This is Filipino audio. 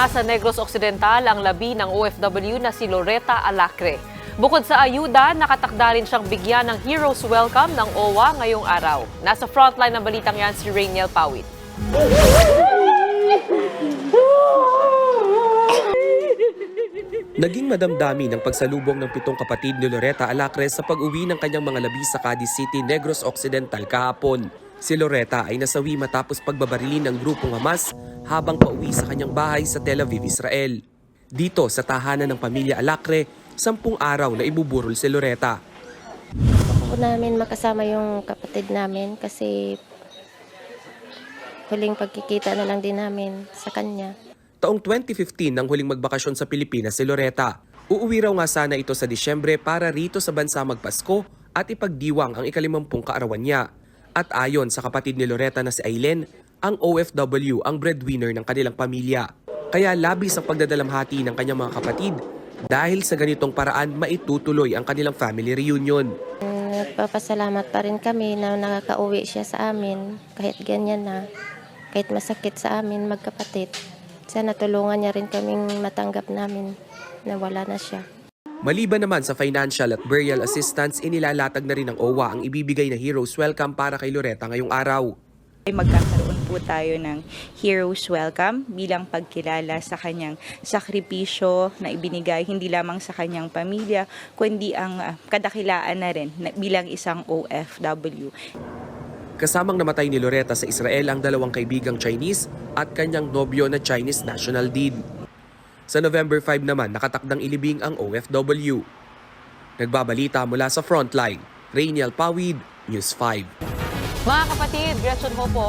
na sa Negros Occidental ang labi ng OFW na si Loretta Alacre. Bukod sa ayuda, nakatakda rin siyang bigyan ng Heroes Welcome ng OWA ngayong araw. Nasa frontline ng balitang yan si Rainiel Pawit. Naging madamdami ng pagsalubong ng pitong kapatid ni Loretta Alacre sa pag-uwi ng kanyang mga labi sa Cadiz City, Negros Occidental kahapon. Si Loretta ay nasawi matapos pagbabarilin ng grupong Hamas habang pauwi sa kanyang bahay sa Tel Aviv, Israel. Dito sa tahanan ng pamilya Alacre, sampung araw na ibuburol si Loretta. po namin makasama yung kapatid namin kasi huling pagkikita na lang din namin sa kanya. Taong 2015 nang huling magbakasyon sa Pilipinas si Loretta. Uuwi raw nga sana ito sa Disyembre para rito sa bansa magpasko at ipagdiwang ang ikalimampung kaarawan niya. At ayon sa kapatid ni Loretta na si Aileen, ang OFW ang breadwinner ng kanilang pamilya. Kaya labis ang pagdadalamhati ng kanyang mga kapatid dahil sa ganitong paraan maitutuloy ang kanilang family reunion. Nagpapasalamat pa rin kami na nakakauwi siya sa amin kahit ganyan na, kahit masakit sa amin magkapatid. Sana tulungan niya rin kaming matanggap namin na wala na siya. Maliban naman sa financial at burial assistance, inilalatag na rin ng OWA ang ibibigay na Heroes Welcome para kay Loretta ngayong araw. ay magkakaroon po tayo ng Heroes Welcome bilang pagkilala sa kanyang sakripisyo na ibinigay hindi lamang sa kanyang pamilya, kundi ang ah, kadakilaan na rin na, bilang isang OFW. Kasamang namatay ni Loretta sa Israel ang dalawang kaibigang Chinese at kanyang nobyo na Chinese national din. Sa November 5 naman, nakatakdang ilibing ang OFW. Nagbabalita mula sa frontline, Rainiel Pawid, News 5. Mga kapatid, Gretchen ho po,